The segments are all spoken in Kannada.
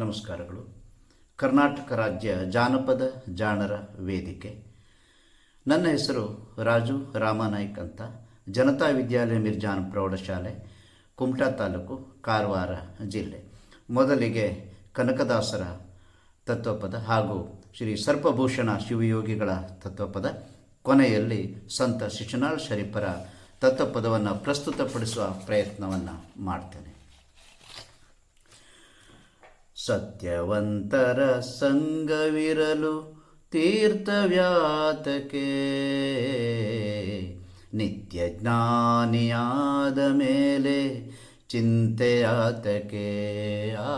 ನಮಸ್ಕಾರಗಳು. ಕರ್ನಾಟಕ ರಾಜ್ಯ ಜಾನಪದ ಜಾಣರ ವೇದಿಕೆ. ನನ್ನ ಹೆಸರು ರಾಜು ರಾಮನಾಯ್ಕ್ ಅಂತ. ಜನತಾ ವಿದ್ಯಾಲಯ ಮಿರ್ಜಾನ್ ಪ್ರೌಢಶಾಲೆ, ಕುಮಟಾ ತಾಲೂಕು, ಕಾರವಾರ ಜಿಲ್ಲೆ. ಮೊದಲಿಗೆ ಕನಕದಾಸರ ತತ್ವಪದ ಹಾಗೂ ಶ್ರೀ ಸರ್ಪಭೂಷಣ ಶಿವಯೋಗಿಗಳ ತತ್ವಪದ, ಕೊನೆಯಲ್ಲಿ ಸಂತ ಶಿಶುನಾಳ್ ಶರೀಫರ ತತ್ವಪದವನ್ನು ಪ್ರಸ್ತುತಪಡಿಸುವ ಪ್ರಯತ್ನವನ್ನು ಮಾಡ್ತೇನೆ. ಸತ್ಯವಂತರ ಸಂಗವಿರಲು ತೀರ್ಥವ್ಯಾತಕೆ. ನಿತ್ಯ ಜ್ಞಾನಿಯಾದ ಮೇಲೆ ಚಿಂತೆಯಾತಕೆ ಆ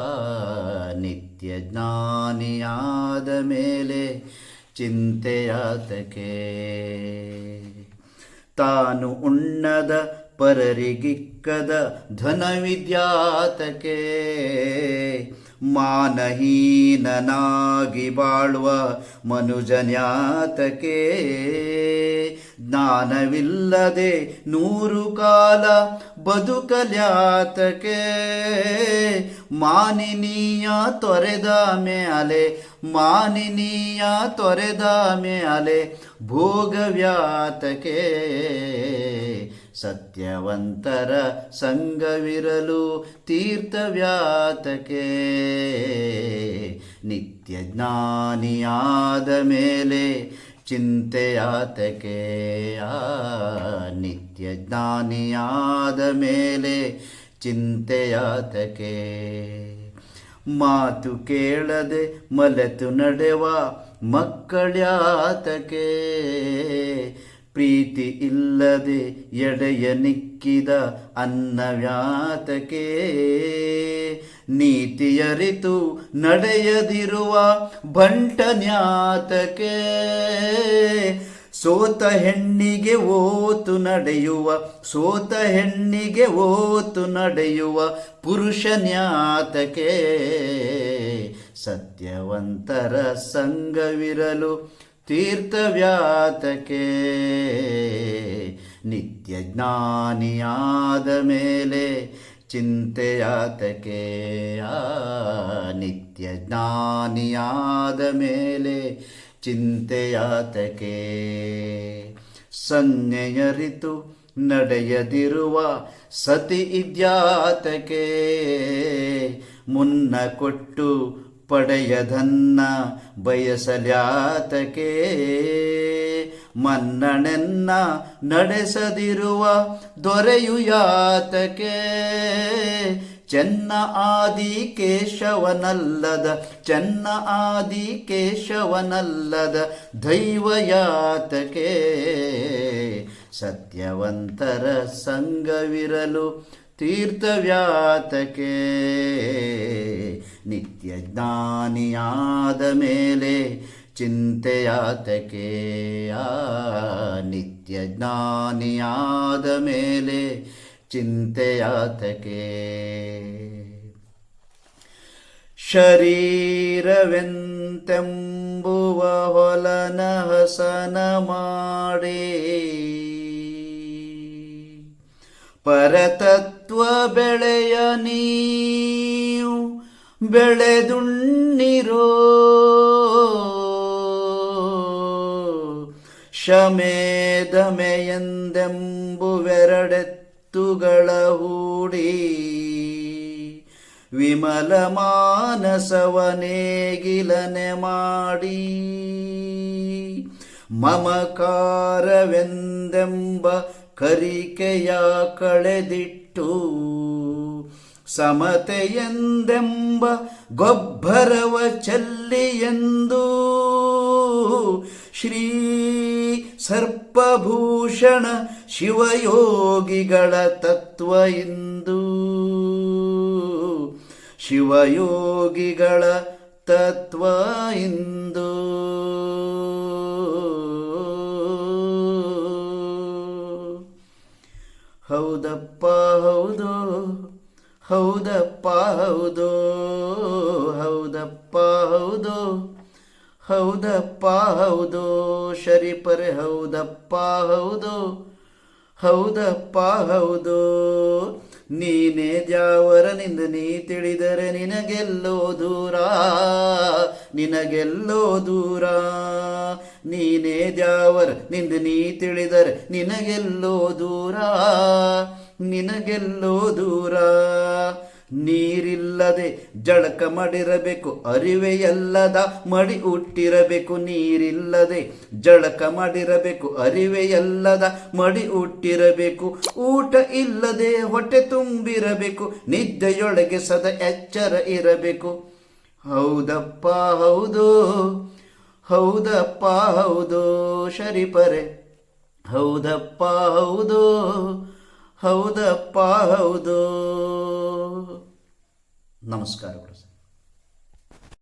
ನಿತ್ಯ ಜ್ಞಾನಿಯಾದ ಮೇಲೆ ಚಿಂತೆಯಾತಕೆ ತಾನು ಉಣ್ಣದ ಪರರಿಗಿಕ್ಕದ ಧನವಿದ್ಯಾತಕೆ. ಮಾನಹೀನನಾಗಿ ಬಾಳುವ ಮನುಜನ್ಯಾತಕೆ. ಜ್ಞಾನವಿಲ್ಲದೆ ನೂರು ಕಾಲ ಬದುಕಲ್ಯಾತಕೆ. ಮಾನಿನೀಯ ತೊರೆದ ಮೇಲೆ ಮಾನಿನೀಯ ತೊರೆದ ಮೇಲೆ ಭೋಗವ್ಯಾತಕೆ. ಸತ್ಯವಂತರ ಸಂಗವಿರಲು ತೀರ್ಥವ್ಯಾತಕೆ. ನಿತ್ಯ ಜ್ಞಾನಿಯಾದ ಮೇಲೆ ಚಿಂತೆಯಾತಕೆ. ನಿತ್ಯ ಜ್ಞಾನಿಯಾದ ಮೇಲೆ ಚಿಂತೆಯಾತಕೆ. ಮಾತು ಕೇಳದೆ ಮಲೆತು ನಡೆವ ಮಕ್ಕಳ್ಯಾತಕೆ. ಪ್ರೀತಿ ಇಲ್ಲದೆ ಎಡೆಯ ನಿಕ್ಕಿದ ಅನ್ನವ್ಯಾತಕೆ. ನೀತಿಯರಿತು ನಡೆಯದಿರುವ ಬಂಟನ್ಯಾತಕೆ ಸೋತ ಹೆಣ್ಣಿಗೆ ಓತು ನಡೆಯುವ, ಸೋತ ಹೆಣ್ಣಿಗೆ ಓತು ನಡೆಯುವ ಪುರುಷನ್ಯಾತಕೆ ಸತ್ಯವಂತರ ಸಂಗವಿರಲು ತೀರ್ಥವ್ಯಾತಕೆ ನಿತ್ಯ ಜ್ಞಾನಿಯಾದ ಮೇಲೆ ಚಿಂತೆಯಾತಕೆ ನಿತ್ಯ ಜ್ಞಾನಿಯಾದ ಮೇಲೆ ಚಿಂತೆಯಾತಕೆ ಸಂಜ್ಞೆಯರಿತು ನಡೆಯದಿರುವ ಸತಿ ಇದ್ಯಾತಕೆ ಮುನ್ನ ಕೊಟ್ಟು ಪಡೆಯದನ್ನ ಬಯಸಲ್ಯಾತಕೆ. ಮನ್ನಣೆನ್ನ ನಡೆಸದಿರುವ ದೊರೆಯು ಯಾತಕೆ. ಚೆನ್ನ ಆದಿ ಕೇಶವನಲ್ಲದ, ಚೆನ್ನ ಆದಿ ಕೇಶವನಲ್ಲದ ದೈವಯಾತಕೆ ಸತ್ಯವಂತರ ಸಂಗವಿರಲು ತೀರ್ಥವ್ಯಾತಕೆ ನಿತ್ಯ ಜ್ಞಾನಿಯಾದ ಮೇಲೆ ಚಿಂತೆಯಾತಕೆ ನಿತ್ಯ ಜ್ಞಾನಿಯಾದ ಮೇಲೆ ಚಿಂತೆಯಾತಕೆ ಶರೀರವೆಂತೆಂಬುವ ಹೊಲನ ಹಸನ ಮಾಡಿ. ಪರತತ್ವ ಬೆಳೆಯ ನೀವು ಬೆಳೆದುಣ್ಣಿರೋ. ಶಮೇಧಮೆಯೆಂದೆಂಬುವೆರಡೆತ್ತುಗಳ ಹೂಡಿ ವಿಮಲ ಮಾನಸವನೇಗಿಲನೆ ಮಾಡಿ. ಮಮಕಾರವೆಂದೆಂಬ ಕರಿಕೆಯ ಕಳೆದಿಟ್ಟು ಸಮತೆಯೆಂದೆಂಬ ಗೊಬ್ಬರವ ಚೆಲ್ಲಿಯೆಂದು ಶ್ರೀ ಸರ್ಪಭೂಷಣ ಶಿವಯೋಗಿಗಳ ತತ್ವ ಇಂದು. ಶಿವಯೋಗಿಗಳ ತತ್ವ ಇಂದು. ಹೌದು. ಹೌದಪ್ಪ ಹೌದು. ಹೌದಪ್ಪ ಹೌದು. ಹೌದಪ್ಪ ಹೌದು. ಶರೀಫರೆ, ಹೌದಪ್ಪ ಹೌದು. ಹೌದಪ್ಪ ಹೌದು. ನೀನೇ ದ್ಯಾವರನಿಂದ ನೀ ತಿಳಿದರೆ ನಿನಗೆಲ್ಲೋ ದೂರ ನಿನಗೆಲ್ಲೋ ದೂರ ನೀನೇ ಜಾವರ ನಿಂದ ನೀ ತಿಳಿದರೆ ನಿನಗೆಲ್ಲೋ ದೂರ ನಿನಗೆಲ್ಲೋ ದೂರ. ನೀರಿಲ್ಲದೆ ಜಳಕ ಮಾಡಿರಬೇಕು, ಅರಿವೆಯಲ್ಲದ ಮಡಿ ಹುಟ್ಟಿರಬೇಕು. ನೀರಿಲ್ಲದೆ ಜಳಕ ಮಾಡಿರಬೇಕು, ಅರಿವೆಯಲ್ಲದ ಮಡಿ ಹುಟ್ಟಿರಬೇಕು. ಊಟ ಇಲ್ಲದೆ ಹೊಟ್ಟೆ ತುಂಬಿರಬೇಕು, ನಿದ್ದೆಯೊಳಗೆ ಸದಾ ಎಚ್ಚರ ಇರಬೇಕು. ಹೌದಪ್ಪ, ಹೌದು. ಹೌದಪ್ಪ, ಹೌದು ಶರಿಪರೆ ಹೌದಪ್ಪ, ಹೌದು. ಹೌದಪ್ಪ ಹೌದು. ನಮಸ್ಕಾರಗಳು